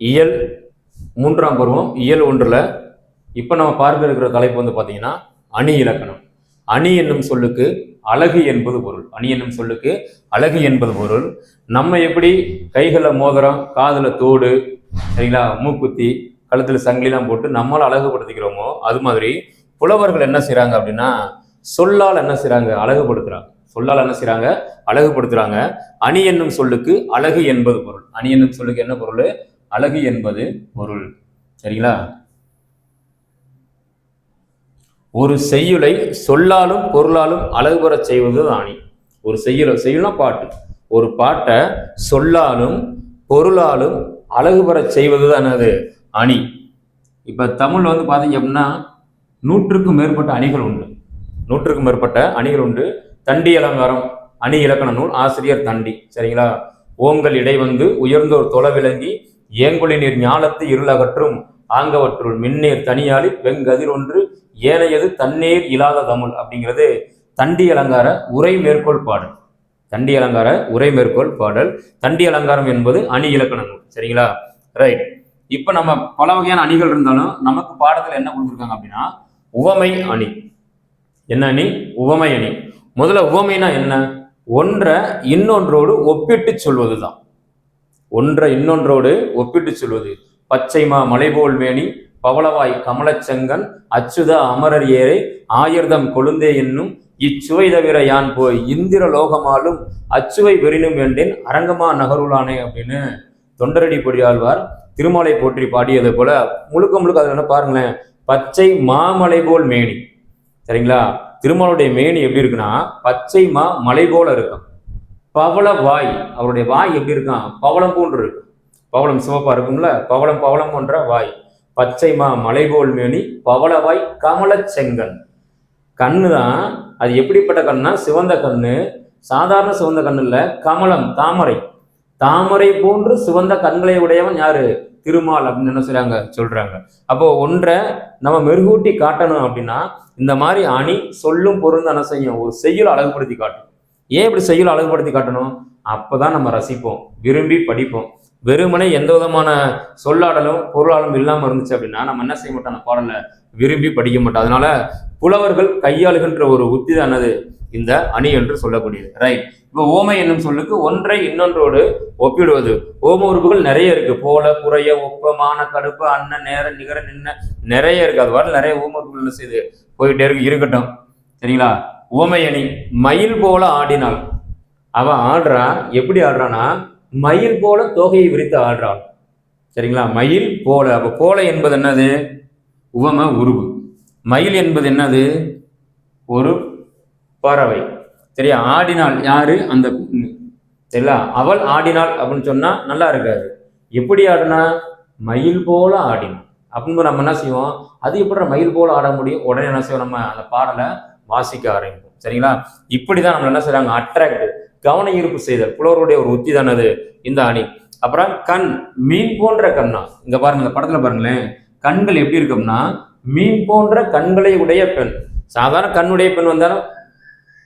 இயல் மூன்றாம் பருவம் இயல் ஒன்றில். இப்போ நம்ம பார்க்க இருக்கிற தலைப்பு வந்து பார்த்தீங்கன்னா அணி இலக்கணம். அணி என்னும் சொல்லுக்கு அழகு என்பது பொருள். அணி என்னும் சொல்லுக்கு அழகு என்பது பொருள். நம்ம எப்படி கைகளில் மோதிரம் காதில் தோடு சரிங்களா மூக்குத்தி கழுத்தில் சங்கிலிலாம் போட்டு நம்மளால் அழகுபடுத்திக்கிறோமோ அது மாதிரி புலவர்கள் என்ன செய்கிறாங்க அப்படின்னா சொல்லால் என்ன செய்கிறாங்க அழகுபடுத்துகிறாங்க சொல்லால் என்ன செய்கிறாங்க அழகுபடுத்துகிறாங்க அணி என்னும் சொல்லுக்கு அழகு என்பது பொருள். அணி என்னும் சொல்லுக்கு என்ன பொருள்? அழகு என்பது பொருள். சரிங்களா? ஒரு செய்யுளை சொல்லாலும் பொருளாலும் அழகு பெற செய்வது அணி ஒரு செய்யுளை செய்யுள்னா பாட்டு. ஒரு பாட்டை சொல்லாலும் பொருளாலும் அழகு பெற செய்வது தான் அணி. இப்போ தமிழ் வந்து பார்த்தீங்க அப்படின்னா நூற்றுக்கும் மேற்பட்ட அணிகள் உண்டு. நூற்றுக்கும் மேற்பட்ட அணிகள் உண்டு. தண்டி அலங்காரம் அணி இலக்கண நூல் ஆசிரியர் தண்டி. சரிங்களா? ஓங்கல் இடை வந்து உயர்ந்தோர் தொலை விளங்கி ஏங்கொழி நீர் ஞானத்து இருளகற்றும் ஆங்கவற்றுள் மின்னீர் தனியாளி வெங்கதிரொன்று ஏனையது தண்ணீர் இல்லாத தமிழ் அப்படிங்கிறது தண்டி அலங்கார உரை மேற்கோள் பாடல். தண்டி அலங்கார உரை மேற்கோள் பாடல். தண்டி அலங்காரம் என்பது அணி இலக்கண நூல் சரிங்களா? ரைட் இப்போ நம்ம பல வகையான அணிகள் இருந்தாலும் நமக்கு பாடத்தில் என்ன கொடுத்துருக்காங்க அப்படின்னா உவமை அணி. என்ன அணி? உவமை அணி. முதல்ல உவமைனா என்ன? ஒன்றை இன்னொன்றோடு ஒப்பிட்டு சொல்வது தான் ஒன்றை இன்னொன்றோடு ஒப்பிட்டு சொல்வது. பச்சைமா மலைபோல் மேனி பவளவாய் கமலச்சங்கன் அச்சுத அமரர் ஏரை ஆயிர்தம் கொழுந்தே என்னும் இச்சுவை தவிர யான் போய் இந்திர லோகமாலும் அச்சுவை வெறினும் வேண்டேன் அரங்கமா நகருளானே அப்படின்னு தொண்டரடி பொடியாழ்வார் திருமாலை போற்றி பாடியது போல முழுக்க முழுக்க அதில் என்ன பாருங்களேன் பச்சை மாமலை போல் மேனி. சரிங்களா? திருமாலுடைய மேனி எப்படி இருக்குன்னா பச்சை மா மலை போல இருக்கும். பவள வாய். அவருடைய வாய் எப்படி இருக்கான் பவளம் போன்று இருக்கு. பவளம் சிவப்பா இருக்கும்ல? பவளம் பவளம் போன்ற வாய். பச்சை மா மலைபோல் மேனி பவள வாய் கமல செங்கன் கண்ணு தான் அது எப்படிப்பட்ட கண்ணுனா சிவந்த கண்ணு. சாதாரண சிவந்த கண்ணு இல்ல கமலம் தாமரை. தாமரை போன்று சிவந்த கண்களை உடையவன் யாரு? திருமால் அப்படின்னு என்ன சொல்றாங்க? சொல்றாங்க. அப்போ ஒன்றை நம்ம மெருகூட்டி காட்டணும் அப்படின்னா இந்த மாதிரி அணி சொல்லும் பொருள் என்ன செய்யும். ஒரு செய்யுள் அழகுபடுத்தி காட்டும். ஏன் இப்படி செய்யுள் அழகுபடுத்தி காட்டணும்? அப்போ தான் நம்ம ரசிப்போம் விரும்பி படிப்போம். வெறுமனே எந்த விதமான சொல்லாடலும் பொருளாலும் இல்லாமல் இருந்துச்சு அப்படின்னா நம்ம என்ன செய்ய மாட்டோம்? அந்த பாடலை விரும்பி படிக்க மாட்டோம். அதனால புலவர்கள் கையாளுகின்ற ஒரு உத்தி தானது இந்த அணி என்று சொல்லக்கூடியது. ரைட் இப்போ ஓமை என்னும் சொல்லுக்கு ஒன்றை இன்னொன்றோடு ஒப்பிடுவது. ஓம உறுப்புகள் நிறைய இருக்கு. போல குறைய ஒப்பமான கடுப்பு அண்ணன் நேர நிகர நின்ன நிறைய இருக்கு. அது வர நிறைய ஓம உறுப்புகள் என்ன செய்யுது? போயிட்டே இருக்கு. இருக்கட்டும். சரிங்களா? உவமையணி மயில் போல ஆடினாள். அவன் ஆடுறான் எப்படி ஆடுறான்னா மயில் போல தோகையை விரித்து ஆடுறாள். சரிங்களா? மயில் போல. அப்ப போல என்பது என்னது? உவம உருவு. மயில் என்பது என்னது? ஒரு பறவை. சரியா? ஆடினாள் யாரு? அந்த சரிங்களா? அவள் ஆடினாள் அப்படின்னு சொன்னா நல்லா இருக்காது. எப்படி ஆடினா? மயில் போல ஆடினாள். அப்படின்னு நம்ம என்ன செய்வோம்? அது எப்படி மயில் போல ஆட முடியும்? உடனே என்ன செய்வோம்? நம்ம அந்த பாடலை வாசிக்க ஆரம்பிக்கும் சரிங்களா? இப்படி தான் நம்ம என்ன செய்கிறாங்க அட்ராக்ட் கவன ஈர்ப்பு செய்தல். புலவருடைய ஒரு உத்தி தானது இந்த அணி. அப்புறம் கண் மீன் போன்ற கண்ணா. இங்க பாருங்க இந்த படத்துல பாருங்களேன். கண்கள் எப்படி இருக்கும்னா மீன் போன்ற கண்களை உடைய பெண். சாதாரண கண்ணுடைய பெண் வந்தாலும்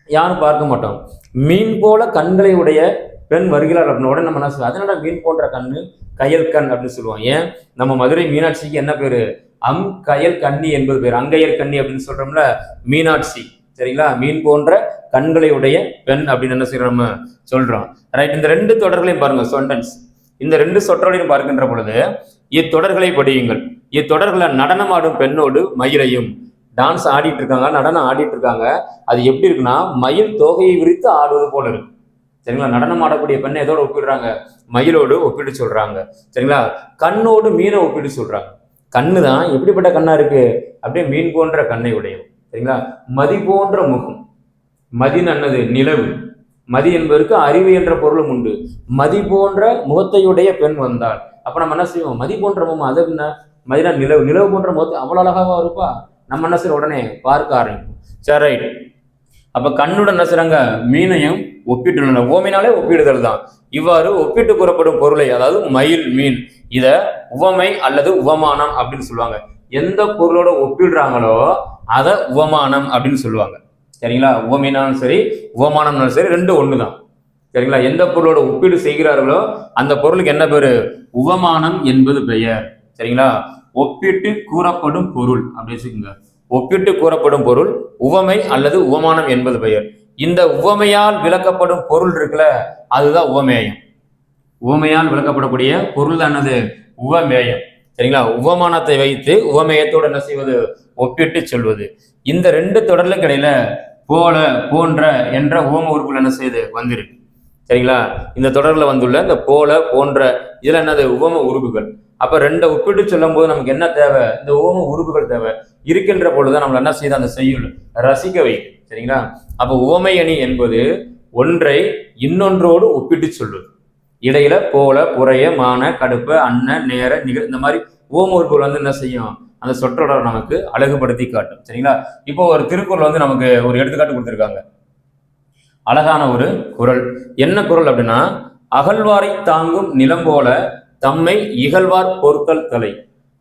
யாரும் பார்க்க மாட்டோம். மீன் போல கண்களை உடைய பெண் வருகிறார் அப்படின்ன உடனே நம்ம என்ன சொல்லுவோம் அதனால மீன் போன்ற கண்ணு? கையல் கண் அப்படின்னு சொல்லுவோம். ஏன்? நம்ம மதுரை மீனாட்சிக்கு என்ன பேரு? அம் கயல் கன்னி என்பது பேர். அங்கையர் கன்னி அப்படின்னு சொல்றோம்ல மீனாட்சி. சரிங்களா? மீன் போன்ற கண்களை உடைய பெண் அப்படின்னு என்ன செய்யறோம் நம்ம சொல்றோம். ரைட் இந்த ரெண்டு தொடர்களையும் பாருங்க சொண்டன்ஸ் இந்த ரெண்டு சொற்றொடையும் பார்க்கின்ற பொழுது இத்தொடர்களை படியுங்கள். இத்தொடர்களை நடனமாடும் பெண்ணோடு மயிலையும். டான்ஸ் ஆடிட்டு இருக்காங்க நடனம் ஆடிட்டு இருக்காங்க. அது எப்படி இருக்குன்னா மயில் தோகையை விரித்து ஆடுவது போல இருக்கு. சரிங்களா? நடனம் ஆடக்கூடிய பெண்ணை எதோட ஒப்பிடுறாங்க? மயிலோடு ஒப்பிட்டு சொல்றாங்க. சரிங்களா? கண்ணோடு மீனை ஒப்பிட்டு சொல்றாங்க. கண்ணு தான் எப்படிப்பட்ட கண்ணா இருக்கு? அப்படியே மீன் போன்ற கண்ணை உடையது சரிங்களா? மதி போன்ற முகம். மதி நன்னது நிலவு. மதி என்பதற்கு அறிவு என்ற பொருளும் உண்டு. மதி போன்ற முகத்தையுடைய பெண் வந்தாள் அப்ப நம்ம என்ன செய்வோம்? மதி போன்ற முகம் அது என்ன? மதினா நிலவு. நிலவு போன்ற முகத்தை அவ்வளவு அழகாவா இருப்பா? நம்ம என்ன செய்யறோம் உடனே பார்க்க ஆரம்பிப்போம். சரி ரைட் அப்ப கண்ணுடன் என்ன செய்றாங்க மீனையும் ஒப்பிட்டுள்ளன. ஓமினாலே ஒப்பிடுதல் தான். இவ்வாறு ஒப்பிட்டு கூறப்படும் பொருளை அதாவது மயில் மீன் இத உவமை அல்லது உவமானம் அப்படின்னு சொல்லுவாங்க. எந்த பொருளோட ஒப்பிடுறாங்களோ அதை உவமானம் அப்படின்னு சொல்லுவாங்க. சரிங்களா? உவமைனாலும் சரி உவமானம்னாலும் சரி ரெண்டும் ஒன்று தான் சரிங்களா? எந்த பொருளோட ஒப்பீடு செய்கிறார்களோ அந்த பொருளுக்கு என்ன பேரு? உவமானம் என்பது பெயர். சரிங்களா? ஒப்பிட்டு கூறப்படும் பொருள் அப்படின்னு வச்சுக்கோங்க. ஒப்பிட்டு கூறப்படும் பொருள் உவமை அல்லது உவமானம் என்பது பெயர். இந்த உவமையால் விளக்கப்படும் பொருள் இருக்குல்ல அதுதான் உவமேயம். உவமையால் விளக்கப்படக்கூடிய பொருள் தானது உவமேயம். சரிங்களா? உவமானத்தை வைத்து உவமேயத்தோடு என்ன செய்வது? ஒப்பிட்டு சொல்வது. இந்த ரெண்டு தொடர்களுக்கு இடையில போல போன்ற என்ற உவம உறுப்புகள் என்ன செய்யுது வந்திருக்கு. சரிங்களா? இந்த தொடரில் வந்துள்ள இந்த போல போன்ற இதுல என்னது? உவம உறுப்புகள். அப்ப ரெண்டை ஒப்பிட்டு சொல்லும் போது நமக்கு என்ன தேவை? இந்த ஓம உறுப்புகள் தேவை. இருக்கின்ற பொழுதுதான் நம்மளை என்ன செய்யுது? அந்த செய்யுள் ரசிக்க வைக்கும். சரிங்களா? அப்ப ஓமை அணி என்பது ஒன்றை இன்னொன்றோடு ஒப்பிட்டு சொல்லுது இடையில போல புறைய மான கடுப்பு அன்ன நேர நிகழ் இந்த மாதிரி ஓம உறுப்புகள் வந்து என்ன செய்யும்? அந்த சொற்றொடரை நமக்கு அழகுபடுத்தி காட்டும். சரிங்களா? இப்போ ஒரு திருக்குறள் வந்து நமக்கு ஒரு எடுத்துக்காட்டு கொடுத்துருக்காங்க. அழகான ஒரு குறள் என்ன குறள் அப்படின்னா அகழ்வாரை தாங்கும் நிலம் போல தம்மை இகழ்வார் பொருட்கள் தலை.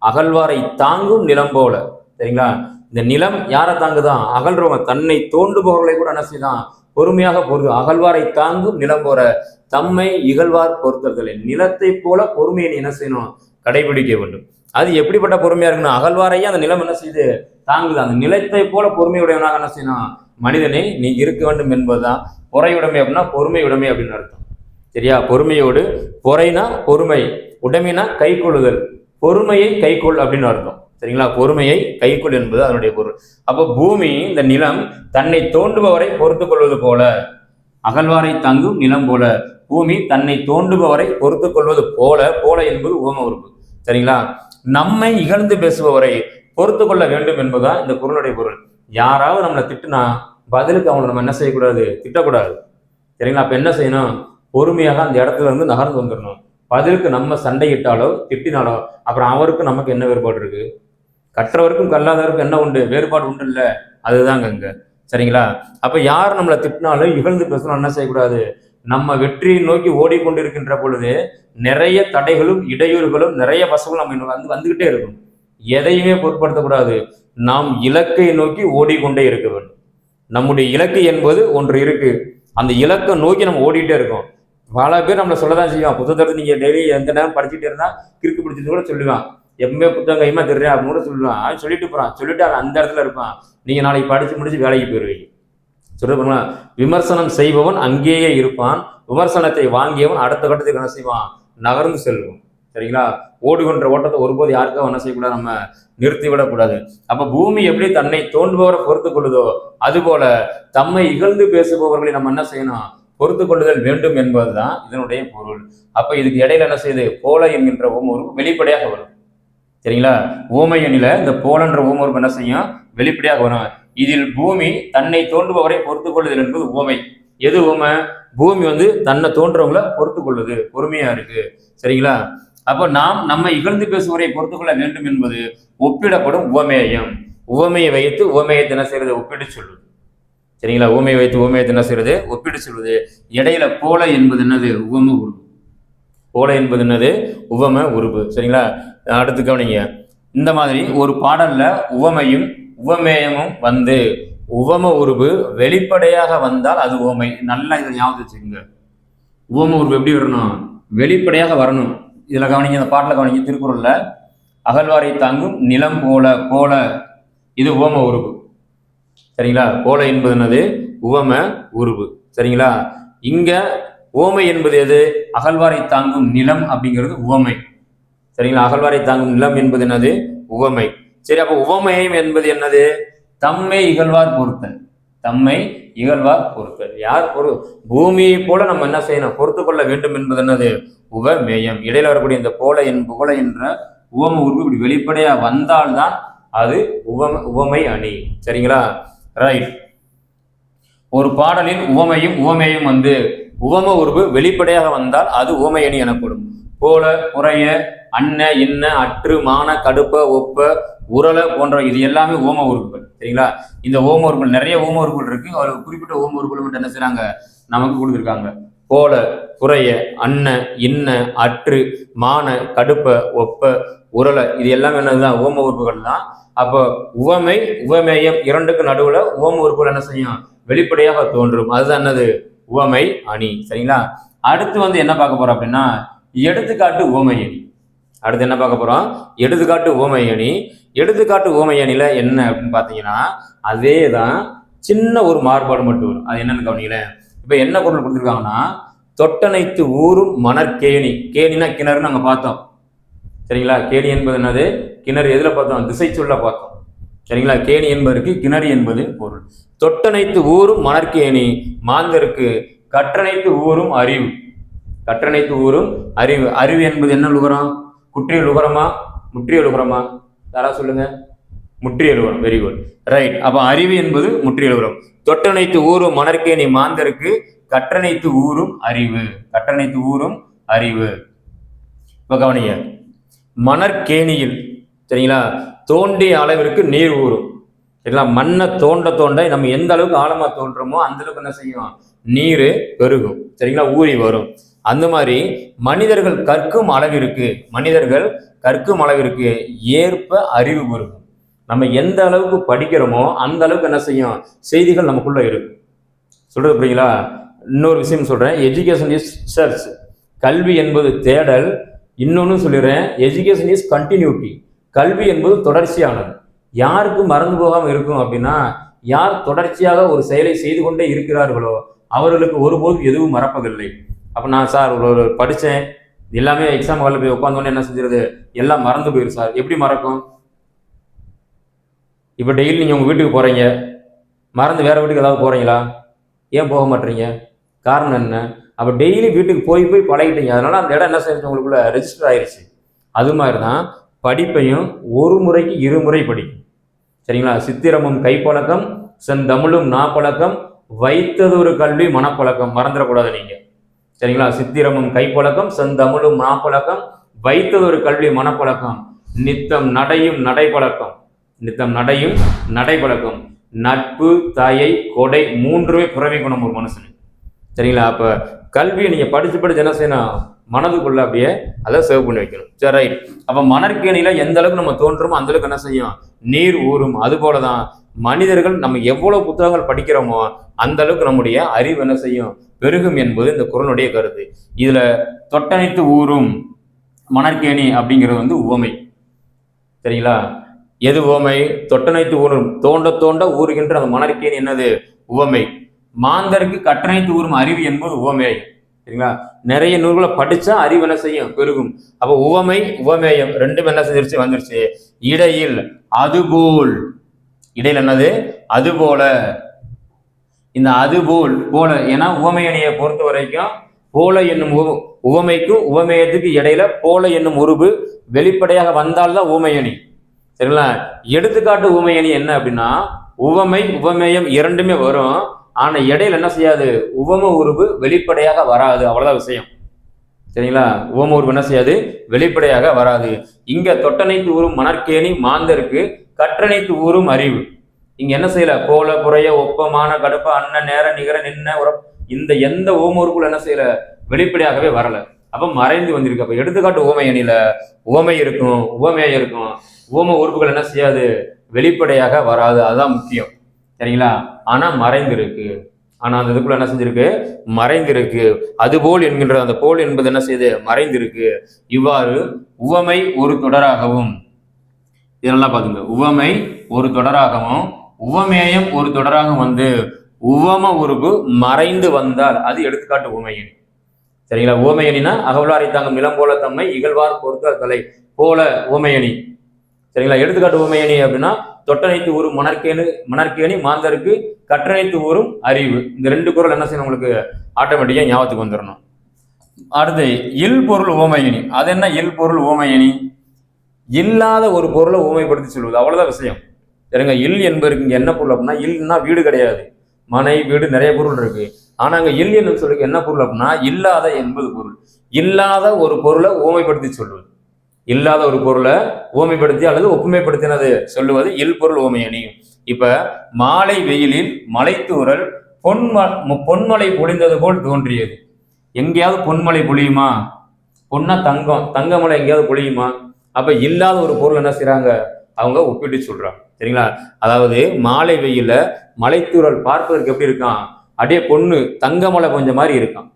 அகழ்வாரை தாங்கும் நிலம் போல. சரிங்களா? இந்த நிலம் யாரை தாங்குதான் அகழ்றவங்க தன்னை தோண்டுபவர்களை கூட என்ன செய்தான்? பொறுமையாக பொறுது அகழ்வாரை தாங்கும் நிலம் போல தம்மை இகழ்வார் பொறுத்தல்களை நிலத்தை போல பொறுமையை நீ என்ன செய்யணும்? கடைபிடிக்க வேண்டும். அது எப்படிப்பட்ட பொறுமையா இருக்கணும் அகழ்வாரையே அந்த நிலம் என்ன செய்யுது தாங்குது. அந்த நிலத்தை போல பொறுமையுடையவனாக என்ன செய்யணும்? மனிதனை நீ இருக்க வேண்டும் என்பதுதான் பொறையுடைமை அப்படின்னா பொறுமை உடைமை அப்படின்னு அர்த்தம். சரியா? பொறுமையோடு பொறைனா பொறுமை உடமைனா கைக்கொள்ளுதல் பொறுமையை கைக்கொள் அப்படின்னு அர்த்தம். சரிங்களா? பொறுமையை கைக்கொள் என்பது அதனுடைய பொருள். அப்போ பூமி இந்த நிலம் தன்னை தோண்டுபவரை பொறுத்து கொள்வது போல அகழ்வாரை தங்கும் நிலம் போல பூமி தன்னை தோண்டுபவரை பொறுத்து கொள்வது போல போல என்பது உவம உறுப்பு. சரிங்களா? நம்மை இகழ்ந்து பேசுபவரை பொறுத்து கொள்ள வேண்டும் என்பதுதான் இந்த குரலுடைய பொருள். யாராவது நம்மளை திட்டுனா பதிலுக்கு அவங்களை நம்ம என்ன செய்யக்கூடாது? திட்டக்கூடாது. சரிங்களா? அப்ப என்ன செய்யணும்? பொறுமையாக அந்த இடத்துல இருந்து நகர்ந்து வந்துடணும். பதிலுக்கு நம்ம சண்டையிட்டாலோ திட்டினாலோ அப்புறம் அவருக்கும் நமக்கு என்ன வேறுபாடு இருக்கு? கற்றவருக்கும் கல்லாதவருக்கும் என்ன உண்டு? வேறுபாடு உண்டு இல்லை அதுதாங்க இங்க. சரிங்களா? அப்ப யார் நம்மளை திட்டினாலும் இகழ்ந்து பேசணும் என்ன செய்யக்கூடாது? நம்ம வெற்றியை நோக்கி ஓடிக்கொண்டிருக்கின்ற பொழுது நிறைய தடைகளும் இடையூறுகளும் நிறைய வசங்களும் நம்ம வந்து வந்துகிட்டே இருக்கும். எதையுமே பொருட்படுத்தக்கூடாது. நாம் இலக்கை நோக்கி ஓடிக்கொண்டே இருக்க வேண்டும். நம்முடைய இலக்கு என்பது ஒன்று இருக்கு. அந்த இலக்கை நோக்கி நம்ம ஓடிட்டே இருக்கோம். பல பேர் நம்மளை சொல்ல தான் செய்வோம் புத்தகத்தை நீங்கள் டெய்லி எந்த நேரம் படிச்சுட்டு இருந்தால் கிறுக்கு பிடிச்சது கூட சொல்லுவான். எப்பவுமே புத்தகம் கைமா தெரியா அப்படின்னு கூட சொல்லுவான். அவன் சொல்லிட்டு போகிறான் சொல்லிட்டு அவன் அந்த இடத்துல இருப்பான். நீங்கள் நாளைக்கு படித்து முடிச்சு வேலைக்கு போயிடுவீங்க சொல்லுவாங்களா விமர்சனம் செய்பவன் அங்கேயே இருப்பான். விமர்சனத்தை வாங்கியவன் அடுத்த கட்டத்துக்கு என்ன செய்வான்? நகர்ந்து செல்வான். சரிங்களா? ஓடுகின்ற ஓட்டத்தை ஒருபோது யாருக்கும் என்ன செய்யக்கூடாது. நம்ம நிறுத்தி விடக்கூடாது அப்ப பூமி எப்படி தன்னை தோன்றுபவரை பொறுத்து கொள்ளுதோ அதுபோல தம்மை இகழ்ந்து பேசுபவர்களை நம்ம என்ன செய்யணும்? பொறுத்து கொள்ளுதல் வேண்டும் என்பதுதான் இதனுடைய பொருள். அப்ப இதுக்கு இடையில என்ன செய்யுது போல என்கின்ற ஓமூர்வு வெளிப்படையாக வரும். சரிங்களா? ஓமை எண்ணில இந்த போலன்ற ஓமூர்வு என்ன செய்யும்? வெளிப்படையாக வரும். இதில் பூமி தன்னை தோன்றுபவரை பொறுத்து கொள்ளுதல் என்பது உவமை எது ஓமை? பூமி வந்து தன்னை தோன்றவங்கள பொறுத்து கொள்ளுது பொறுமையா இருக்கு. சரிங்களா? அப்ப நாம் நம்ம இகழ்ந்து பேசுவரை பொறுத்து கொள்ள வேண்டும் என்பது ஒப்பிடப்படும் உவமேயம் உவமையை வைத்து உவமேயத்தை என்ன செய்யறது? ஒப்பிட்டு சொல்லுது சரிங்களா? ஊமை வைத்து உவமேயத்தை என்ன செய்யறது ஒப்பிட்டு சொல்வது. இடையில போல என்பது என்னது? உவம உருவு போல என்பது என்னது? உவம உருவு சரிங்களா? அடுத்து கவனிங்க. இந்த மாதிரி ஒரு பாடல்ல உவமையும் உவமேயமும் வந்து உவம உருவு வெளிப்படையாக வந்தால் அது உவமை. நல்லா இதை ஞாபகம் வச்சுக்கோங்க. உவம உருவு எப்படி வரணும்? வெளிப்படையாக வரணும். இதுல கவனிங்க இந்த பாட்டில் கவனிங்க. திருக்குறள்ல அகழ்வாரை தாங்கும் நிலம் போல போல. இது உவம உருவு சரிங்களா? கோலை என்பது என்னது? உவம உருவு. சரிங்களா? இங்க ஓமை என்பது எது? அகழ்வாரை தாங்கும் நிலம் அப்படிங்கிறது உவமை. சரிங்களா? அகழ்வாரை தாங்கும் நிலம் என்பது என்னது? உவமை. சரி அப்போ உவமயம் என்பது என்னது? தம்மை இகழ்வார் பொருத்தல். தம்மை இகழ்வார் பொருத்தல். யார்? பொரு பூமியை போல நம்ம என்ன செய்யணும்? பொறுத்து கொள்ள வேண்டும் என்பது என்னது? உவமேயம். இடையில வரக்கூடிய இந்த போல என் புகழ என்ற உவம உருவு இப்படி வெளிப்படையா வந்தால்தான் அது உவம உவமை அணி. சரிங்களா? ரைட் ஒரு பாடலின் உவமையும் உவமையும் வந்து உவம உருவு வெளிப்படையாக வந்தால் அது உவமையணி எனப்படும். போல குறைய அன்ன இன்ன அற்று மான கடுப்ப ஒப்ப உரல போன்ற இது எல்லாமே ஓம உறுப்புகள் சரிங்களா? இந்த ஓம உறுப்புகள் நிறைய ஓம உறுப்புகள் இருக்கு. அவர் குறிப்பிட்ட ஓம உறுப்புகள் மட்டும் என்ன செய்யறாங்க நமக்கு கொடுத்துருக்காங்க. போல குறைய அன்ன இன்ன அற்று மான கடுப்ப ஒப்ப உரலை இது எல்லாமே என்னதுதான்? ஓம உறுப்புகள் தான். அப்போ உவமை உவமேயம் இரண்டுக்கு நடுவில் ஓம உறுப்புகள் என்ன செய்யும்? வெளிப்படையாக தோன்றும். அதுதான் என்னது? உவமை அணி. சரிங்களா? அடுத்து வந்து என்ன பார்க்க போறோம் அப்படின்னா எடுத்துக்காட்டு உவமை அணி. அடுத்து என்ன பார்க்க போறோம்? எடுத்துக்காட்டு ஓமையணி எடுத்துக்காட்டு ஓமையணில என்ன அப்படின்னு பார்த்தீங்கன்னா அதே தான் சின்ன ஒரு மாறுபாடு மட்டும் வரும். அது என்னன்னு கவனிங்களேன் இப்போ என்ன பொருள் கொடுத்துருக்காங்கன்னா தொட்டனைத்து ஊரும் மணற்கேணி கேணினா கிணறுன்னு நாங்கள் பார்த்தோம். சரிங்களா? கேணி என்பது என்னது? கிணறு எதில் பார்த்தோம்? திசை சொல்ல பார்த்தோம். சரிங்களா? கேணி என்பதற்கு கிணறு என்பது பொருள். தொட்டனைத்து ஊரும் மணற்கேணி மாந்தருக்கு கற்றனைத்து ஊரும் அறிவு. கற்றனைத்து ஊரும் அறிவு. அறிவு என்பது என்ன லுகரம்? குற்றிய லுகரமா? முற்றிய லுகரமா? யாரா சொல்லுங்க. முற்றிய வெரி குட் ரைட் அப்போ அறிவு என்பது முற்றிய லுகரம் தொட்டனைத்து ஊரும் மணற்கேணி மாந்தருக்கு கற்றனைத்து ஊரும் அறிவு. கற்றனைத்து ஊரும் அறிவு. இப்போ கவனிங்க. மணற்கேணியில் சரிங்களா? தோண்டிய அளவிற்கு நீர் ஊறும். சரிங்களா? மண்ணை தோண்ட தோண்ட நம்ம எந்த அளவுக்கு ஆழமாக தோன்றோமோ அந்த அளவுக்கு என்ன செய்யும்? நீர் பெருகும். சரிங்களா? ஊறி வரும். அந்த மாதிரி மனிதர்கள் கற்கும் அளவிற்கு மனிதர்கள் கற்கும் அளவிற்கு ஏற்ப அறிவு பெருகும். நம்ம எந்த அளவுக்கு படிக்கிறோமோ அந்த அளவுக்கு என்ன செய்யும்? செய்திகள் நமக்குள்ள இருக்கும் சொல்றது புரியுங்களா இன்னொரு விஷயம் சொல்றேன். எஜுகேஷன் இஸ் சர்ச் கல்வி என்பது தேடல். இன்னொன்னு சொல்லிடுறேன். எஜுகேஷன் இஸ் கண்டினியூட்டி கல்வி என்பது தொடர்ச்சியானது. யாருக்கு மறந்து போகாமல் இருக்கும் அப்படின்னா யார் தொடர்ச்சியாக ஒரு செயலை செய்து கொண்டே இருக்கிறார்களோ அவர்களுக்கு ஒருபோதும் எதுவும் மறப்பதில்லை. அப்போ நான் சார் ஒரு படித்தேன் எல்லாமே எக்ஸாம் ஹாலில் போய் உட்காந்தோன்னே என்ன செஞ்சிருது? எல்லாம் மறந்து போயிடும் சார். எப்படி மறக்கும்? இப்போ டெய்லி நீங்கள் உங்கள் வீட்டுக்கு போகிறீங்க மறந்து வேறு வீட்டுக்கு ஏதாவது போகிறீங்களா ஏன் போக மாட்டீங்க? காரணம் என்ன? அப்போ டெய்லி வீட்டுக்கு போய் போய் பழகிட்டீங்க. அதனால் அந்த இடம் என்ன செய்யுது? உங்களுக்குள்ள ரெஜிஸ்டர் ஆயிடுச்சு அது மாதிரி தான் படிப்பையும் ஒரு முறைக்கு இருமுறை படிக்கும். சரிங்களா? சித்திரமும் கைப்பழக்கம் செந்தமிழும் நாப்பழக்கம் வைத்ததொரு கல்வி மனப்பழக்கம். மறந்துடக்கூடாது நீங்கள் சரிங்களா? சித்திரமும் கைப்பழக்கம் செந்தமிழும் நாப்பழக்கம் வைத்ததொரு கல்வி மனப்பழக்கம். நித்தம் நடையும் நடைப்பழக்கம். நித்தம் நடையும் நடைபழக்கம் நட்பு தயை கொடை மூன்றுமே பிறவி குணம் ஒரு மனுஷன். சரிங்களா? அப்போ கல்வியை நீங்கள் படித்து படித்து என்ன செய்யணும்? மனதுக்குள்ள அப்படியே அதை சேவ் பண்ணி வைக்கணும். சரி ரைட் அப்போ மணற்கேணியில் எந்த அளவுக்கு நம்ம தோன்றோமோ அந்த அளவுக்கு என்ன செய்யும் நீர் ஊறும். அது போலதான் மனிதர்கள் நம்ம எவ்வளோ புத்தகங்கள் படிக்கிறோமோ அந்த அளவுக்கு நம்முடைய அறிவு என்ன செய்யும்? பெருகும் என்பது இந்த குரலுடைய கருத்து. இதில் தொட்டணித்து ஊறும் மணற்கேணி அப்படிங்கிறது வந்து உவமை. சரிங்களா? எது உவமை? தொட்டனைத்து ஊறும் தோண்ட தோண்ட ஊறுகின்ற அந்த மணற்கேன் என்னது? உவமை. மாந்தருக்கு கட்டணைத்து ஊறும் அறிவு என்பது உவமை. சரிங்களா? நிறைய நூல்களை படிச்சா அறிவு என்ன செய்யும்? பெருகும். அப்ப உவமை உவமேயம் ரெண்டும் என்ன செஞ்சிருச்சு? வந்துருச்சு. இடையில் அதுபோல். இடையில் என்னது? அதுபோல. இந்த அதுபோல் போல. ஏன்னா உவமையணியை பொறுத்த வரைக்கும் போல என்னும் உவமைக்கும் உவமேயத்துக்கு இடையில போல என்னும் உருவு வெளிப்படையாக வந்தால்தான் உவமையணி சரிங்களா? எடுத்துக்காட்டு உவமையணி என்ன அப்படின்னா உவமை உவமேயம் இரண்டுமே வரும். ஆனா இடையில என்ன செய்யாது? உவம உருவு வெளிப்படையாக வராது. அவ்வளவுதான் விஷயம். சரிங்களா? உவம உருவு என்ன செய்யாது? வெளிப்படையாக வராது. இங்க தொட்டனைத்து ஊரும் மணற்கேணி மாந்தருக்கு கற்றனைத்து ஊரும் அறிவு. இங்க என்ன செய்யல? கோல புறைய ஒப்பமான கடுப்ப அண்ணன் நேர நிகர நின்ன உரம் இந்த எந்த ஓம என்ன செய்யல? வெளிப்படையாகவே வரல. அப்ப மறைந்து வந்திருக்கு. அப்ப எடுத்துக்காட்டு உவமை அணியில உவமை இருக்கும் உவமையா இருக்கும். உவம உறுப்புகள் என்ன செய்யாது? வெளிப்படையாக வராது. அதுதான் முக்கியம். சரிங்களா? ஆனால் மறைந்திருக்கு. ஆனால் அந்த இதுக்குள்ள என்ன செஞ்சிருக்கு? மறைந்திருக்கு. அதுபோல் என்கின்ற அந்த போல் என்பது என்ன செய்யுது மறைந்திருக்கு. இவ்வாறு உவமை ஒரு தொடராகவும் இதெல்லாம் பாத்துங்க. உவமை ஒரு தொடராகவும் உவமேயம் ஒரு தொடராகவும் வந்து உவம உருவு மறைந்து வந்தால் அது எடுத்துக்காட்டு உவமையணி சரிங்களா? உவமையணினா அகவலாரை தாங்கும் நிலம் போல தம்மை இகழ்வார் பொறுத்தல் தலை போல உவமையணி சரிங்களா? எடுத்துக்காட்டு உமையணி அப்படின்னா தொட்டனைத்து ஊரும் மணற்கேணு மணற்கேணி மாந்தருக்கு கற்றனைத்து ஊரும் அறிவு. இந்த ரெண்டு குரல் என்ன செய்யணும் உங்களுக்கு? ஆட்டோமேட்டிக்காக ஞாபகத்துக்கு வந்துடணும் அடுத்து இல் பொருள் ஓமையணி அது என்ன? இல் பொருள் ஓமையணி இல்லாத ஒரு பொருளை ஊமைப்படுத்தி சொல்வது. அவ்வளோதான் விஷயம். சரிங்க? இல் என்பதற்கு இங்கே என்ன பொருள் அப்படின்னா இல்னா வீடு கிடையாது. மனை வீடு நிறைய பொருள் இருக்கு. ஆனால் அங்கே இல் என்று சொல்லுக்கு என்ன பொருள் அப்படின்னா இல்லாத என்பது பொருள். இல்லாத ஒரு பொருளை ஊமைப்படுத்தி சொல்வது. இல்லாத ஒரு பொருளை ஓமைப்படுத்தி அல்லது ஒப்புமைப்படுத்தினது சொல்லுவது இல் பொருள் ஊமையணி இப்ப மாலை வெயிலில் மலைத்தூரல் பொன்ம பொன்மலை பொழிந்தது போல் தோன்றியது. எங்கேயாவது பொன்மலை பொழியுமா? பொன்னா தங்கம் தங்கமலை எங்கேயாவது பொழியுமா? அப்ப இல்லாத ஒரு பொருள் என்ன செய்யறாங்க அவங்க ஒப்பிட்டு சொல்றாங்க. சரிங்களா? அதாவது மாலை வெயில மலைத்தூரல் பார்ப்பதற்கு எப்படி இருக்கான்? அப்படியே பொண்ணு தங்கமலை கொஞ்சம் மாதிரி இருக்கான்.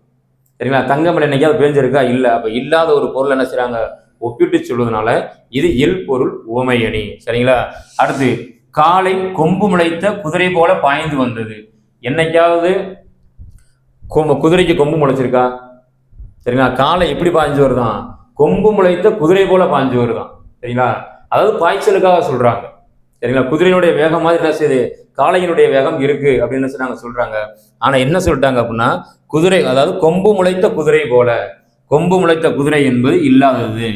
சரிங்களா? தங்கமலை என்னைக்காவது பேஞ்சிருக்கா? இல்லை. அப்ப இல்லாத ஒரு பொருள் என்ன செய்கிறாங்க ஒப்பிட்டு சொல்வதனால இது இல் பொருள் உவமை அணி சரிங்களா? அடுத்து காலை கொம்பு முளைத்த குதிரை போல பாய்ந்து வந்தது. என்னைக்காவது கொம்பு குதிரைக்கு கொம்பு முளைச்சிருக்கா? சரிங்களா? காலை எப்படி பாய்ஞ்சு வருதான் கொம்பு முளைத்த குதிரை போல பாய்ஞ்சு வருதான் சரிங்களா? அதாவது பாய்ச்சலுக்காக சொல்றாங்க. சரிங்களா? குதிரையினுடைய வேகம் மாதிரி என்ன செய்யுது காளையினுடைய வேகம் இருக்கு அப்படின்னு சொல்லி நாங்க சொல்றாங்க. ஆனா என்ன சொல்லிட்டாங்க அப்படின்னா குதிரை அதாவது கொம்பு முளைத்த குதிரை போல. கொம்பு முளைத்த குதிரை என்பது இல்லாதது.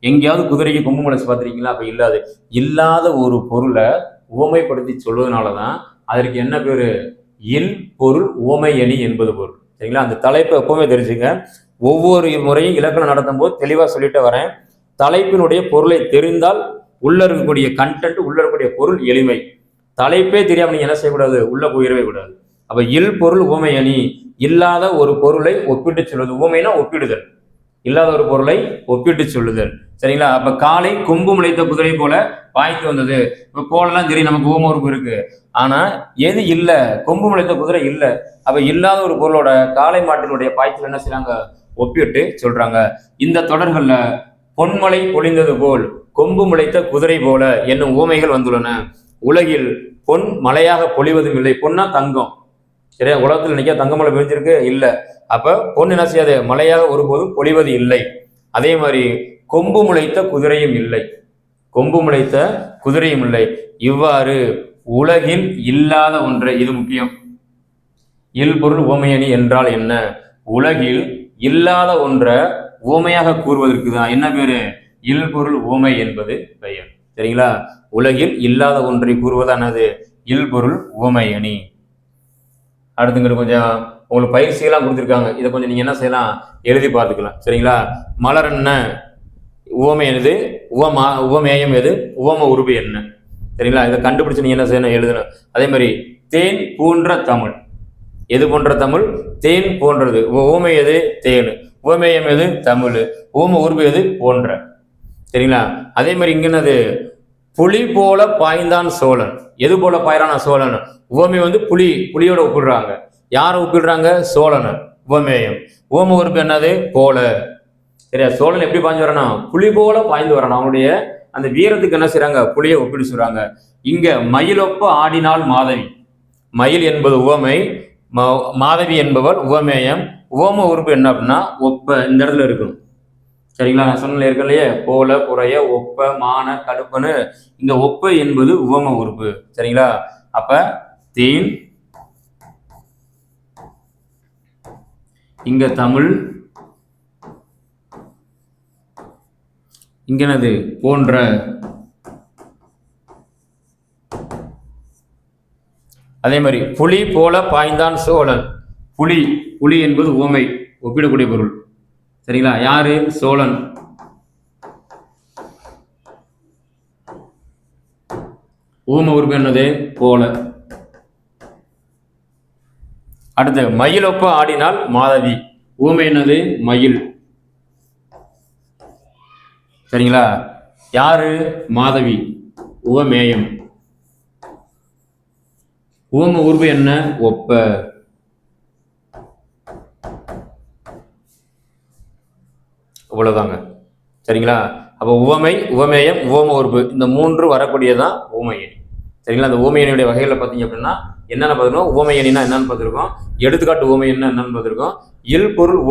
எங்கேயாவது குதிரைக்கு கொம்பு முளைச்சு பார்த்துருக்கீங்களா? அப்போ இல்லாது. இல்லாத ஒரு பொருளை உவமைப்படுத்தி சொல்வதனால தான் அதற்கு என்ன பேர்? இல் பொருள் உவமை அணி என்பது பொருள். சரிங்களா? அந்த தலைப்பை எப்பவுமே தெரிஞ்சுங்க. ஒவ்வொரு முறையும் இலக்கணம் நடத்தும் போது தெளிவாக சொல்லிட்டு வரேன். தலைப்பினுடைய பொருளை தெரிந்தால் உள்ள இருக்கக்கூடிய கண்டென்ட் உள்ள இருக்கக்கூடிய பொருள் எளிமை. தலைப்பே தெரியாமல் நீங்கள் என்ன செய்யக்கூடாது? உள்ள போயிடவே கூடாது. அப்போ இல் பொருள் உவமை அணி. இல்லாத ஒரு பொருளை ஒப்பிட்டு சொல்வது. உவமைனா ஒப்பிடுதல். இல்லாத ஒரு பொருளை ஒப்பிட்டு சொல்லுதல். சரிங்களா? அப்ப காலை கொம்பு முளைத்த குதிரை போல பாய்த்து வந்தது. இப்ப போலலாம் தெரியும் நமக்கு உவம உறுப்பு இருக்கு. ஆனா எது இல்ல? கொம்பு முளைத்த குதிரை இல்ல. அப்ப இல்லாத ஒரு பொருளோட காளை மாட்டினுடைய பாய்ச்சல் என்ன செய்யறாங்க ஒப்பிட்டு சொல்றாங்க. இந்த தொடர்கள்ல பொன்மலை பொழிந்தது போல் கொம்பு முளைத்த குதிரை போல என்னும் ஊமைகள் வந்துள்ளன. உலகில் பொன் மலையாக பொழிவதும் இல்லை. பொன்னா தங்கம். சரியா? உலகத்தில் நினைக்க தங்க மலை இல்லை. அப்போ பொண்ணு என்ன செய்யாது? மலையாக ஒருபோதும் பொழிவது இல்லை. அதே மாதிரி கொம்பு முளைத்த குதிரையும் இல்லை. கொம்பு முளைத்த குதிரையும் இல்லை. இவ்வாறு உலகில் இல்லாத ஒன்றை. இது முக்கியம். இல்பொருள் உவமையணி என்றால் என்ன? உலகில் இல்லாத ஒன்றை உவமையாக கூறுவதற்கு தான். என்ன பேரு? இல்பொருள் உவமை என்பது பெயர். சரிங்களா? உலகில் இல்லாத ஒன்றை கூறுவதானது? இல்பொருள் பொருள் அடுத்துங்கிட்டு கொஞ்சம் உங்களுக்கு பயிற்சியெல்லாம் கொடுத்துருக்காங்க. இதை கொஞ்சம் நீங்கள் என்ன செய்யலாம்? எழுதி பார்த்துக்கலாம். சரிங்களா? மலர் என்ன? உவமை என்னது? உவமா உவமேயம் எது? உவம உருபு என்ன? சரிங்களா? இதை கண்டுபிடிச்சு நீங்கள் என்ன செய்யணும்? எழுதணும். அதே மாதிரி தேன் போன்ற தமிழ். எது போன்ற தமிழ்? தேன் போன்றது. ஓமை எது? தேன். உவமேயம் எது? தமிழ். ஓம உருபு எது? போன்ற. சரிங்களா? அதே மாதிரி இங்கே என்னது? புலி போல பாய்ந்தான் சோழன். எது போல பாயிறான சோழன்? உவமை வந்து புலி புலியோட ஒப்பிடுறாங்க. யாரை ஒப்பிடுறாங்க? சோழனை. உவமேயம். உவம உறுப்பு என்னது? போல. சரியா? சோழன் எப்படி பாய்ஞ்சு வரணும் புலி போல பாய்ந்து வரணும் அவனுடைய அந்த வீரத்துக்கு என்ன செய்றாங்க? புலியை ஒப்பிட்டு சொல்றாங்க. இங்க மயிலொப்ப ஆடினால் மாதவி. மயில் என்பது உவமை மாதவி என்பவர் உவமேயம். உவம உறுப்பு என்ன அப்படின்னா ஒப்ப இந்த இடத்துல இருக்கணும் சரிங்களா? நான் சொன்ன இருக்கு இல்லையே போல குறைய ஒப்ப மான கடுப்பனு இந்த ஒப்ப என்பது உவம உறுப்பு. சரிங்களா? அப்ப தேன் இங்க தமிழ் இங்கனது போன்ற. அதே மாதிரி புலி போல பாய்ந்தான் சோழன். புலி புலி என்பது உவமை ஒப்பிடக்கூடிய பொருள். சரிங்களா? யாரு? சோழன். ஊம உறுப்பு என்னது? போல அடுத்து மயிலொப்ப ஆடினால் மாதவி. ஊமை என்னது? மயில். சரிங்களா? யாரு? மாதவி. உவமேயம். ஊம உருவு என்ன? ஒப்ப. அவ்வளவுதாங்க. சரிங்களா? அப்போ உவமை உவமேயம் உவம உறுப்பு. இந்த மூன்று வரக்கூடியதான் ஊமையணி சரிங்களா? அந்த ஊமையணியுடைய வகைகளை பார்த்தீங்க அப்படின்னா என்னென்ன பார்த்துருக்கோம்? ஊமையணினா என்னன்னு பார்த்துருக்கோம். எடுத்துக்காட்டு ஊமையன்னா என்னன்னு பார்த்துருக்கோம். இல் பொருள்